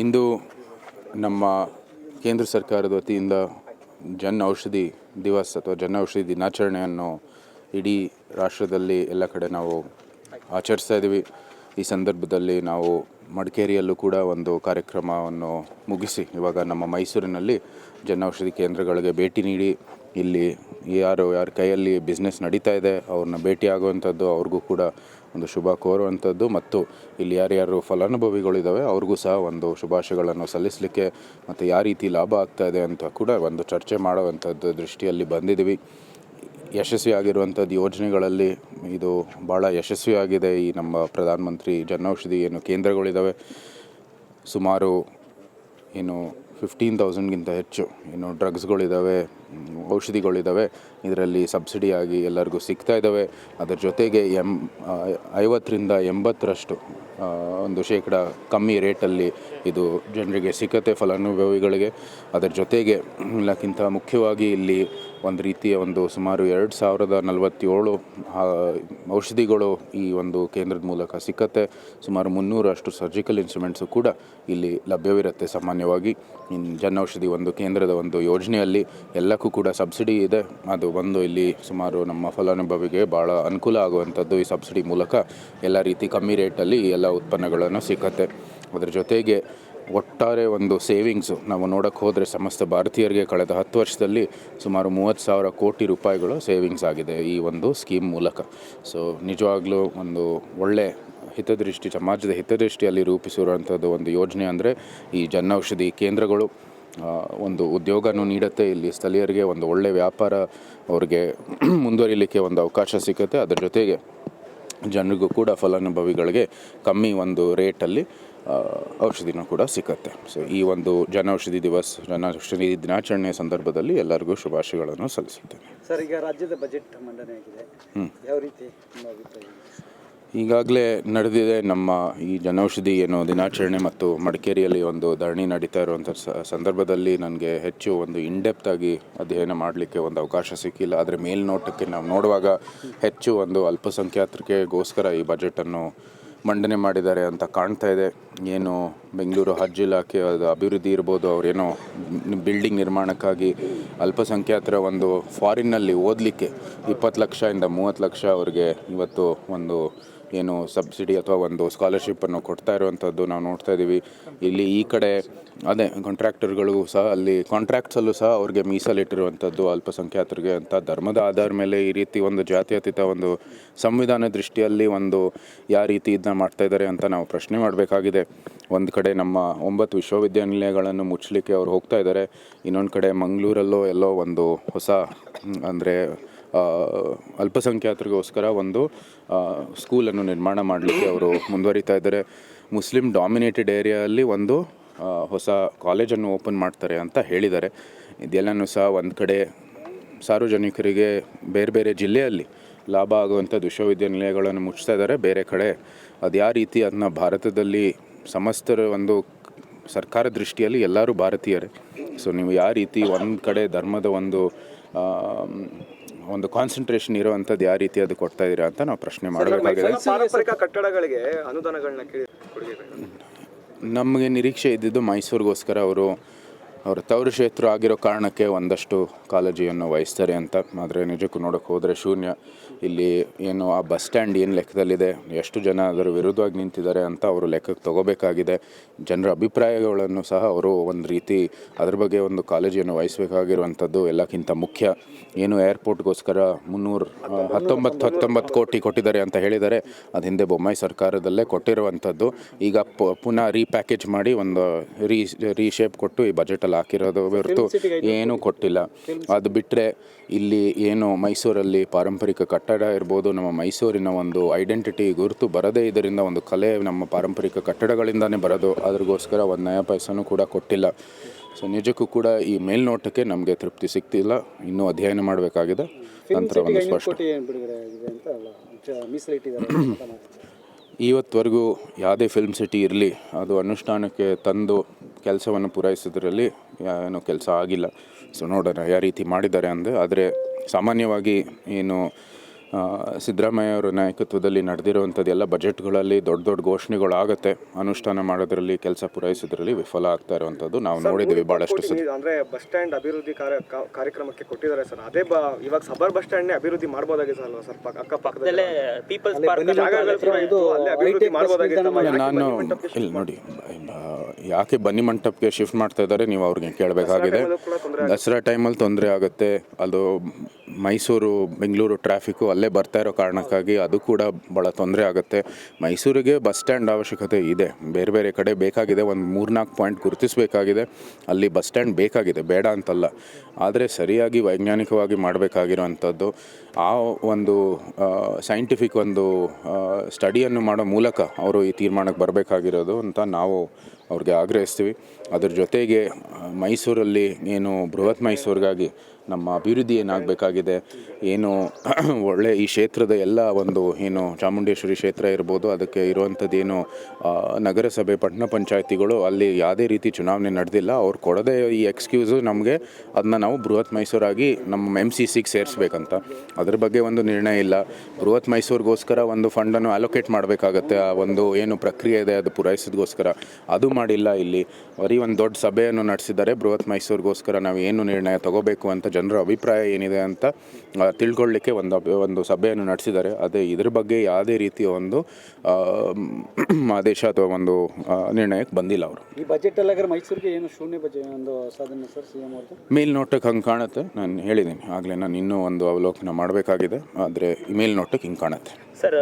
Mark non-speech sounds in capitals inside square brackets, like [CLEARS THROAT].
ಇಂದು ನಮ್ಮ ಕೇಂದ್ರ ಸರ್ಕಾರದ ವತಿಯಿಂದ ಜನ್ ಔಷಧಿ ದಿವಸ್ ಅಥವಾ ಜನ್ ಔಷಧಿ ದಿನಾಚರಣೆಯನ್ನು ಇಡೀ ರಾಷ್ಟ್ರದಲ್ಲಿ ಎಲ್ಲ ಕಡೆ ನಾವು ಆಚರಿಸ್ತಾ ಇದ್ದೀವಿ. ಈ ಸಂದರ್ಭದಲ್ಲಿ ನಾವು ಮಡಿಕೇರಿಯಲ್ಲೂ ಕೂಡ ಒಂದು ಕಾರ್ಯಕ್ರಮವನ್ನು ಮುಗಿಸಿ ಇವಾಗ ನಮ್ಮ ಮೈಸೂರಿನಲ್ಲಿ ಜನ ಔಷಧಿ ಕೇಂದ್ರಗಳಿಗೆ ಭೇಟಿ ನೀಡಿ ಇಲ್ಲಿ ಯಾರು ಯಾರ ಕೈಯಲ್ಲಿ ಬಿಸ್ನೆಸ್ ನಡೀತಾ ಇದೆ, ಅವ್ರನ್ನ ಭೇಟಿ ಆಗುವಂಥದ್ದು ಅವ್ರಿಗೂ ಕೂಡ ಒಂದು ಶುಭ ಕೋರುವಂಥದ್ದು. ಮತ್ತು ಇಲ್ಲಿ ಯಾರ್ಯಾರು ಫಲಾನುಭವಿಗಳಿದ್ದಾವೆ, ಅವ್ರಿಗೂ ಸಹ ಒಂದು ಶುಭಾಶಯಗಳನ್ನು ಸಲ್ಲಿಸಲಿಕ್ಕೆ ಮತ್ತು ಯಾವ ರೀತಿ ಲಾಭ ಆಗ್ತಾ ಇದೆ ಅಂತ ಕೂಡ ಒಂದು ಚರ್ಚೆ ಮಾಡುವಂಥದ್ದು ದೃಷ್ಟಿಯಲ್ಲಿ ಬಂದಿದ್ದೀವಿ. ಯಶಸ್ವಿಯಾಗಿರುವಂಥದ್ದು ಯೋಜನೆಗಳಲ್ಲಿ ಇದು ಭಾಳ ಯಶಸ್ವಿಯಾಗಿದೆ. ಈ ನಮ್ಮ ಪ್ರಧಾನಮಂತ್ರಿ ಜನೌಷಧಿ ಏನು ಕೇಂದ್ರಗಳಿದ್ದಾವೆ. ಸುಮಾರು ಏನು ಫಿಫ್ಟೀನ್ ತೌಸಂಡ್ಗಿಂತ ಹೆಚ್ಚು. ಏನು ಡ್ರಗ್ಸ್ಗಳಿದ್ದಾವೆ ಔಷಧಿಗಳಿದ್ದಾವೆ ಇದರಲ್ಲಿ ಸಬ್ಸಿಡಿಯಾಗಿ ಎಲ್ಲರಿಗೂ ಸಿಗ್ತಾ ಇದ್ದಾವೆ ಅದರ ಜೊತೆಗೆ ಎಂ ಆ, ಐವತ್ತರಿಂದ ಎಂಬತ್ತರಷ್ಟು ಒಂದು ಶೇಕಡ ಕಮ್ಮಿ ರೇಟಲ್ಲಿ ಇದು ಜನರಿಗೆ ಸಿಕ್ಕತ್ತೆ ಫಲಾನುಭವಿಗಳಿಗೆ. ಅದರ ಜೊತೆಗೆ ಇಲ್ಲಕ್ಕಿಂತ ಮುಖ್ಯವಾಗಿ ಇಲ್ಲಿ ಒಂದು ರೀತಿಯ ಒಂದು ಸುಮಾರು ಎರಡು ಸಾವಿರದ ನಲವತ್ತೇಳು ಔಷಧಿಗಳು ಈ ಒಂದು ಕೇಂದ್ರದ ಮೂಲಕ ಸಿಕ್ಕತ್ತೆ ಸುಮಾರು ಮುನ್ನೂರಷ್ಟು ಸರ್ಜಿಕಲ್ ಇನ್ಸ್ಟ್ರೂಮೆಂಟ್ಸು ಕೂಡ ಇಲ್ಲಿ ಲಭ್ಯವಿರುತ್ತೆ ಸಾಮಾನ್ಯವಾಗಿ. ಇನ್ನು ಜನ ಔಷಧಿ ಒಂದು ಕೇಂದ್ರದ ಒಂದು ಯೋಜನೆಯಲ್ಲಿ ಎಲ್ಲಕ್ಕೂ ಕೂಡ ಸಬ್ಸಿಡಿ ಇದೆ. ಅದು ಬಂದು ಇಲ್ಲಿ ಸುಮಾರು ನಮ್ಮ ಫಲಾನುಭವಿಗೆ ಭಾಳ ಅನುಕೂಲ ಆಗುವಂಥದ್ದು ಈ ಸಬ್ಸಿಡಿ ಮೂಲಕ. ಎಲ್ಲ ರೀತಿ ಕಮ್ಮಿ ರೇಟಲ್ಲಿ ಎಲ್ಲ ಉತ್ಪನ್ನಗಳನ್ನು ಸಿಕ್ಕತ್ತೆ ಅದರ ಜೊತೆಗೆ ಒಟ್ಟಾರೆ ಒಂದು ಸೇವಿಂಗ್ಸು ನಾವು ನೋಡೋಕ್ಕೆ ಹೋದರೆ ಸಮಸ್ತ ಭಾರತೀಯರಿಗೆ ಕಳೆದ ಹತ್ತು ವರ್ಷದಲ್ಲಿ ಸುಮಾರು ಮೂವತ್ತು ಸಾವಿರ ಕೋಟಿ ರೂಪಾಯಿಗಳು ಸೇವಿಂಗ್ಸ್ ಆಗಿದೆ ಈ ಒಂದು ಸ್ಕೀಮ್ ಮೂಲಕ. ಸೊ ನಿಜವಾಗ್ಲೂ ಒಂದು ಒಳ್ಳೆ ಹಿತದೃಷ್ಟಿ, ಸಮಾಜದ ಹಿತದೃಷ್ಟಿಯಲ್ಲಿ ರೂಪಿಸಿರುವಂಥದ್ದು ಒಂದು ಯೋಜನೆ ಅಂದರೆ ಈ ಜನ ಔಷಧಿ ಕೇಂದ್ರಗಳು ಒಂದು ಉದ್ಯೋಗನೂ ನೀಡುತ್ತೆ. ಇಲ್ಲಿ ಸ್ಥಳೀಯರಿಗೆ ಒಂದು ಒಳ್ಳೆ ವ್ಯಾಪಾರ ಅವ್ರಿಗೆ [CLEARS THROAT] ಮುಂದುವರಿಲಿಕ್ಕೆ ಒಂದು ಅವಕಾಶ ಸಿಗುತ್ತೆ ಅದರ ಜೊತೆಗೆ ಜನರಿಗೂ ಕೂಡ ಫಲಾನುಭವಿಗಳಿಗೆ ಕಮ್ಮಿ ಒಂದು ರೇಟಲ್ಲಿ ಔಷಧಿನೂ ಕೂಡ ಸಿಕ್ಕತ್ತೆ. ಸೊ ಈ ಒಂದು ಜನ ಔಷಧಿ ದಿವಸ್ ಜನೌಷಧಿ ದಿನಾಚರಣೆಯ ಸಂದರ್ಭದಲ್ಲಿ ಎಲ್ಲರಿಗೂ ಶುಭಾಶಯಗಳನ್ನು ಸಲ್ಲಿಸುತ್ತೇನೆ. ಸರ್ ಈಗ ರಾಜ್ಯದ ಬಜೆಟ್ ಮಂಡನೆ ಆಗಿದೆ. ಯಾವ ರೀತಿ ಈಗಾಗಲೇ ನಡೆದಿದೆ ನಮ್ಮ ಈ ಜನೌಷಧಿ ಏನು ದಿನಾಚರಣೆ ಮತ್ತು ಮಡಿಕೇರಿಯಲ್ಲಿ ಒಂದು ಧರಣಿ ನಡೀತಾ ಇರುವಂಥ ಸಂದರ್ಭದಲ್ಲಿ ನನಗೆ ಹೆಚ್ಚು ಒಂದು ಇನ್ಡೆಪ್ತ್ ಆಗಿ ಅಧ್ಯಯನ ಮಾಡಲಿಕ್ಕೆ ಒಂದು ಅವಕಾಶ ಸಿಕ್ಕಿಲ್ಲ. ಆದರೆ ಮೇಲ್ನೋಟಕ್ಕೆ ನಾವು ನೋಡುವಾಗ ಹೆಚ್ಚು ಒಂದು ಅಲ್ಪಸಂಖ್ಯಾತರಿಗೆಗೋಸ್ಕರ ಈ ಬಜೆಟನ್ನು ಮಂಡನೆ ಮಾಡಿದ್ದಾರೆ ಅಂತ ಕಾಣ್ತಾ ಇದೆ. ಏನು ಬೆಂಗಳೂರು ಹಜ್ ಇಲಾಖೆ ಅದು ಅಭಿವೃದ್ಧಿ ಇರ್ಬೋದು, ಅವರೇನೋ ಬಿಲ್ಡಿಂಗ್ ನಿರ್ಮಾಣಕ್ಕಾಗಿ ಅಲ್ಪಸಂಖ್ಯಾತರ ಒಂದು ಫಾರಿನ್ನಲ್ಲಿ ಓದಲಿಕ್ಕೆ ಇಪ್ಪತ್ತು ಲಕ್ಷದಿಂದ ಮೂವತ್ತು ಲಕ್ಷ ಅವ್ರಿಗೆ ಇವತ್ತು ಒಂದು ಏನು ಸಬ್ಸಿಡಿ ಅಥವಾ ಒಂದು ಸ್ಕಾಲರ್ಶಿಪ್ಪನ್ನು ಕೊಡ್ತಾ ಇರುವಂಥದ್ದು ನಾವು ನೋಡ್ತಾ ಇದ್ದೀವಿ. ಇಲ್ಲಿ ಈ ಕಡೆ ಅದೇ ಕಾಂಟ್ರಾಕ್ಟರ್ಗಳು ಸಹ ಅಲ್ಲಿ ಕಾಂಟ್ರಾಕ್ಟ್ಸಲ್ಲೂ ಸಹ ಅವ್ರಿಗೆ ಮೀಸಲಿಟ್ಟಿರುವಂಥದ್ದು ಅಲ್ಪಸಂಖ್ಯಾತರಿಗೆ ಅಂತ. ಧರ್ಮದ ಆಧಾರ ಮೇಲೆ ಈ ರೀತಿ ಒಂದು ಜಾತ್ಯತೀತ ಒಂದು ಸಂವಿಧಾನ ದೃಷ್ಟಿಯಲ್ಲಿ ಒಂದು ಯಾವ ರೀತಿ ಇದನ್ನ ಮಾಡ್ತಾ ಇದ್ದಾರೆ ಅಂತ ನಾವು ಪ್ರಶ್ನೆ ಮಾಡಬೇಕಾಗಿದೆ. ಒಂದು ಕಡೆ ನಮ್ಮ ಒಂಬತ್ತು ವಿಶ್ವವಿದ್ಯಾನಿಲಯಗಳನ್ನು ಮುಚ್ಚಲಿಕ್ಕೆ ಅವ್ರು ಹೋಗ್ತಾ ಇದ್ದಾರೆ. ಇನ್ನೊಂದು ಕಡೆ ಮಂಗಳೂರಲ್ಲೋ ಎಲ್ಲೋ ಒಂದು ಹೊಸ, ಅಂದರೆ ಅಲ್ಪಸಂಖ್ಯಾತರಿಗೋಸ್ಕರ ಒಂದು ಸ್ಕೂಲನ್ನು ನಿರ್ಮಾಣ ಮಾಡಲಿಕ್ಕೆ ಅವರು ಮುಂದುವರಿತಾ ಇದ್ದಾರೆ. ಮುಸ್ಲಿಂ ಡಾಮಿನೇಟೆಡ್ ಏರಿಯಾದಲ್ಲಿ ಒಂದು ಹೊಸ ಕಾಲೇಜನ್ನು ಓಪನ್ ಮಾಡ್ತಾರೆ ಅಂತ ಹೇಳಿದ್ದಾರೆ. ಇದೆಲ್ಲನೂ ಸಹ ಒಂದು ಕಡೆ ಸಾರ್ವಜನಿಕರಿಗೆ ಬೇರೆ ಬೇರೆ ಜಿಲ್ಲೆಯಲ್ಲಿ ಲಾಭ ಆಗುವಂಥ ವಿಶ್ವವಿದ್ಯಾನಿಲಯಗಳನ್ನು ಮುಚ್ತಾ ಇದ್ದಾರೆ. ಬೇರೆ ಕಡೆ ಅದು ಯಾವ ರೀತಿ ಅದನ್ನ ಭಾರತದಲ್ಲಿ ಸಮಸ್ತರ ಒಂದು ಸರ್ಕಾರ ದೃಷ್ಟಿಯಲ್ಲಿ ಎಲ್ಲರೂ ಭಾರತೀಯರೇ. ಸೊ ನೀವು ಯಾವ ರೀತಿ ಒಂದು ಕಡೆ ಧರ್ಮದ ಒಂದು ಒಂದು ಕಾನ್ಸಂಟ್ರೇಷನ್ ಇರುವಂಥದ್ದು ಯಾವ ರೀತಿ ಅದು ಕೊಡ್ತಾ ಇದ್ದೀರಾ ಅಂತ ನಾವು ಪ್ರಶ್ನೆ ಮಾಡಬೇಕಾಗಿದೆ. ಪಾರಂಪರಿಕ ಕಟ್ಟಡಗಳಿಗೆ ಅನುದಾನಗಳನ್ನ ಕೇಳಿ ನಮಗೆ ನಿರೀಕ್ಷೆ ಇದ್ದಿದ್ದು ಮೈಸೂರಿಗೋಸ್ಕರ ಅವರು ಅವರ ತವರು ಕ್ಷೇತ್ರ ಆಗಿರೋ ಕಾರಣಕ್ಕೆ ಒಂದಷ್ಟು ಕಾಳಜಿಯನ್ನು ವಹಿಸ್ತಾರೆ ಅಂತ. ಆದರೆ ನಿಜಕ್ಕೂ ನೋಡೋಕೆ ಹೋದರೆ ಶೂನ್ಯ. ಇಲ್ಲಿ ಏನು ಆ ಬಸ್ ಸ್ಟ್ಯಾಂಡ್ ಏನು ಲೆಕ್ಕದಲ್ಲಿದೆ? ಎಷ್ಟು ಜನ ಅದರ ವಿರುದ್ಧವಾಗಿ ನಿಂತಿದ್ದಾರೆ ಅಂತ ಅವರು ಲೆಕ್ಕಕ್ಕೆ ತಗೋಬೇಕಾಗಿದೆ. ಜನರ ಅಭಿಪ್ರಾಯಗಳನ್ನು ಸಹ ಅವರು ಒಂದು ರೀತಿ ಅದ್ರ ಬಗ್ಗೆ ಒಂದು ಕಾಳಜಿಯನ್ನು ವಹಿಸಬೇಕಾಗಿರುವಂಥದ್ದು ಎಲ್ಲಕ್ಕಿಂತ ಮುಖ್ಯ. ಏನು ಏರ್ಪೋರ್ಟ್ಗೋಸ್ಕರ ಮುನ್ನೂರು ಹತ್ತೊಂಬತ್ತು ಹತ್ತೊಂಬತ್ತು ಕೋಟಿ ಕೊಟ್ಟಿದ್ದಾರೆ ಅಂತ ಹೇಳಿದ್ದಾರೆ ಅದು ಹಿಂದೆ ಬೊಮ್ಮಾಯಿ ಸರ್ಕಾರದಲ್ಲೇ ಕೊಟ್ಟಿರುವಂಥದ್ದು. ಈಗ ಪುನಃ ರೀಪ್ಯಾಕೇಜ್ ಮಾಡಿ ಒಂದು ರೀ ರೀಶೇಪ್ ಕೊಟ್ಟು ಈ ಬಜೆಟಲ್ಲಿ ಹಾಕಿರೋದು ಹೊರತು ಏನೂ ಕೊಟ್ಟಿಲ್ಲ. ಅದು ಬಿಟ್ಟರೆ ಇಲ್ಲಿ ಏನು ಮೈಸೂರಲ್ಲಿ ಪಾರಂಪರಿಕ ಕಟ್ಟಡ ಇರ್ಬೋದು ನಮ್ಮ ಮೈಸೂರಿನ ಒಂದು ಐಡೆಂಟಿಟಿ ಗುರುತು ಬರದೇ ಇದರಿಂದ ಒಂದು ಕಲೆ ನಮ್ಮ ಪಾರಂಪರಿಕ ಕಟ್ಟಡಗಳಿಂದನೇ ಬರೋದು. ಅದ್ರಿಗೋಸ್ಕರ ಒಂದು ನಯ ಪೈಸನೂ ಕೂಡ ಕೊಟ್ಟಿಲ್ಲ. ಸೊ ನಿಜಕ್ಕೂ ಕೂಡ ಈ ಮೇಲ್ನೋಟಕ್ಕೆ ನಮಗೆ ತೃಪ್ತಿ ಸಿಗ್ತಿಲ್ಲ. ಇನ್ನೂ ಅಧ್ಯಯನ ಮಾಡಬೇಕಾಗಿದೆ. ನಂತರ ಒಂದು ಸ್ಪಷ್ಟ. ಇವತ್ತವರೆಗೂ ಯಾವುದೇ ಫಿಲ್ಮ್ ಸಿಟಿ ಇರಲಿ ಅದು ಅನುಷ್ಠಾನಕ್ಕೆ ತಂದು ಕೆಲಸವನ್ನು ಪೂರೈಸೋದ್ರಲ್ಲಿ ಏನೂ ಕೆಲಸ ಆಗಿಲ್ಲ. ಸೊ ನೋಡೋಣ ಯಾವ ರೀತಿ ಮಾಡಿದ್ದಾರೆ ಅಂದರೆ ಆದರೆ ಸಾಮಾನ್ಯವಾಗಿ ಏನು ಸಿದ್ದರಾಮಯ್ಯ ಅವರ ನಾಯಕತ್ವದಲ್ಲಿ ನಡೆದಿರುವಂಥದ್ದು ಎಲ್ಲ ಬಜೆಟ್ಗಳಲ್ಲಿ ದೊಡ್ಡ ದೊಡ್ಡ ಘೋಷಣೆಗಳಾಗತ್ತೆ. ಅನುಷ್ಠಾನ ಮಾಡೋದ್ರಲ್ಲಿ ಕೆಲಸ ಪೂರೈಸೋದ್ರಲ್ಲಿ ವಿಫಲ ಆಗ್ತಾ ಇರುವಂಥದ್ದು ನಾವು ನೋಡಿದ್ದೀವಿ ಭಾಳಷ್ಟು ಅಂದ್ರೆ ಬಸ್ ಸ್ಟ್ಯಾಂಡ್ ಅಭಿವೃದ್ಧಿ ಕಾರ್ಯ ಕಾರ್ಯಕ್ರಮಕ್ಕೆ ಕೊಟ್ಟಿದ್ದಾರೆ ಸರ್. ಅದೇ ಬ ಇವಾಗ ಸಬರ್ ಬಸ್ ಸ್ಟ್ಯಾಂಡ್ನೇ ಅಭಿವೃದ್ಧಿ ಮಾಡ್ಬೋದಾಗಿದೆ ಅಲ್ವಾ ಸರ್ ಪಕ್ಕ- ಅಕ್ಕಪಕ್ಕದಲ್ಲೇ? ಪೀಪಲ್ಸ್ ಪಾರ್ಕ್ ನಾನು ಇಲ್ಲಿ ನೋಡಿ ಯಾಕೆ ಬನ್ನಿ ಮಂಟಪಕ್ಕೆ ಶಿಫ್ಟ್ ಮಾಡ್ತಾ ಇದ್ದಾರೆ ನೀವು ಅವ್ರಿಗೆ ಕೇಳಬೇಕಾಗಿದೆ. ದಸರಾ ಟೈಮಲ್ಲಿ ತೊಂದರೆ ಆಗುತ್ತೆ. ಅದು ಮೈಸೂರು ಬೆಂಗಳೂರು ಟ್ರಾಫಿಕ್ಕು ಅಲ್ಲೇ ಬರ್ತಾ ಇರೋ ಕಾರಣಕ್ಕಾಗಿ ಅದು ಕೂಡ ಭಾಳ ತೊಂದರೆ ಆಗುತ್ತೆ. ಮೈಸೂರಿಗೆ ಬಸ್ ಸ್ಟ್ಯಾಂಡ್ ಅವಶ್ಯಕತೆ ಇದೆ. ಬೇರೆ ಬೇರೆ ಕಡೆ ಬೇಕಾಗಿದೆ. ಒಂದು ಮೂರ್ನಾಲ್ಕು ಪಾಯಿಂಟ್ ಗುರುತಿಸಬೇಕಾಗಿದೆ. ಅಲ್ಲಿ ಬಸ್ ಸ್ಟ್ಯಾಂಡ್ ಬೇಕಾಗಿದೆ. ಬೇಡ ಅಂತಲ್ಲ. ಆದರೆ ಸರಿಯಾಗಿ ವೈಜ್ಞಾನಿಕವಾಗಿ ಮಾಡಬೇಕಾಗಿರೋವಂಥದ್ದು, ಆ ಒಂದು ಸೈಂಟಿಫಿಕ್ ಒಂದು ಸ್ಟಡಿಯನ್ನು ಮಾಡೋ ಮೂಲಕ ಅವರು ಈ ತೀರ್ಮಾನಕ್ಕೆ ಬರಬೇಕಾಗಿರೋದು ಅಂತ ನಾವು ಅವ್ರಿಗೆ ಆಗ್ರಹಿಸ್ತೀವಿ. ಅದ್ರ ಜೊತೆಗೆ ಮೈಸೂರಲ್ಲಿ ಏನು ಬೃಹತ್ ಮೈಸೂರಿಗಾಗಿ ನಮ್ಮ ಅಭಿವೃದ್ಧಿ ಏನಾಗಬೇಕಾಗಿದೆ, ಏನು [CLEARS THROAT] ಒಳ್ಳೆ ಈ ಕ್ಷೇತ್ರದ ಎಲ್ಲ ಒಂದು ಏನು ಚಾಮುಂಡೇಶ್ವರಿ ಕ್ಷೇತ್ರ ಇರ್ಬೋದು, ಅದಕ್ಕೆ ಇರುವಂಥದ್ದೇನು ನಗರಸಭೆ ಪಟ್ಟಣ ಪಂಚಾಯತಿಗಳು ಅಲ್ಲಿ ಯಾವುದೇ ರೀತಿ ಚುನಾವಣೆ ನಡೆದಿಲ್ಲ, ಅವ್ರು ಕೊಡದೇ ಈ ಎಕ್ಸ್ಕ್ಯೂಸು ನಮಗೆ, ಅದನ್ನ ನಾವು ಬೃಹತ್ ಮೈಸೂರಾಗಿ ನಮ್ಮ ಎಂ ಸಿ ಸಿಗೆ ಸೇರಿಸ್ಬೇಕಂತ. ಅದ್ರ ಬಗ್ಗೆ ಒಂದು ನಿರ್ಣಯ ಇಲ್ಲ. ಬೃಹತ್ ಮೈಸೂರಿಗೋಸ್ಕರ ಒಂದು ಫಂಡನ್ನು ಅಲೋಕೇಟ್ ಮಾಡಬೇಕಾಗತ್ತೆ, ಆ ಒಂದು ಏನು ಪ್ರಕ್ರಿಯೆ ಇದೆ ಅದು ಪೂರೈಸೋದಕ್ಕೋಸ್ಕರ ಅದು ಮಾಡಿಲ್ಲ ಇಲ್ಲಿ. ಬರೀ ಒಂದು ದೊಡ್ಡ ಸಭೆಯನ್ನು ನಡೆಸಿದ್ದಾರೆ ಬೃಹತ್ ಮೈಸೂರಿಗೋಸ್ಕರ ನಾವು ಏನು ನಿರ್ಣಯ ತಗೋಬೇಕು ಅಂತ ಜನರ ಅಭಿಪ್ರಾಯ ಏನಿದೆ ಅಂತ ತಿಳ್ಕೊಳ್ಳಿಕ್ಕೆ ಒಂದು ಒಂದು ಸಭೆಯನ್ನು ನಡೆಸಿದ್ದಾರೆ. ಅದೇ ಇದ್ರ ಬಗ್ಗೆ ಯಾವುದೇ ರೀತಿಯ ಒಂದು ಆ, ಆದೇಶ ಅಥವಾ ಒಂದು ನಿರ್ಣಯಕ್ಕೆ ಬಂದಿಲ್ಲ ಅವರು. ಈ ಬಜೆಟ್ ಮೈಸೂರಿಗೆ ಏನು ಶೂನ್ಯ ಬಜೆಟ್ ಒಂದು ಸಾಧನೆ ಸರ್ ಸಿ ಎಂ ಅವ್ರದ್ದು? ಮೇಲ್ನೋಟಕ್ಕೆ ಹಂಗೆ ಕಾಣುತ್ತೆ. ನಾನು ಹೇಳಿದ್ದೀನಿ ಆಗಲೇ ನಾನು ಇನ್ನೂ ಒಂದು ಅವಲೋಕನ ಮಾಡಬೇಕಾಗಿದೆ. ಆದರೆ ಮೇಲ್ನೋಟಕ್ಕೆ ಹಿಂಗೆ ಕಾಣುತ್ತೆ. ಸರ್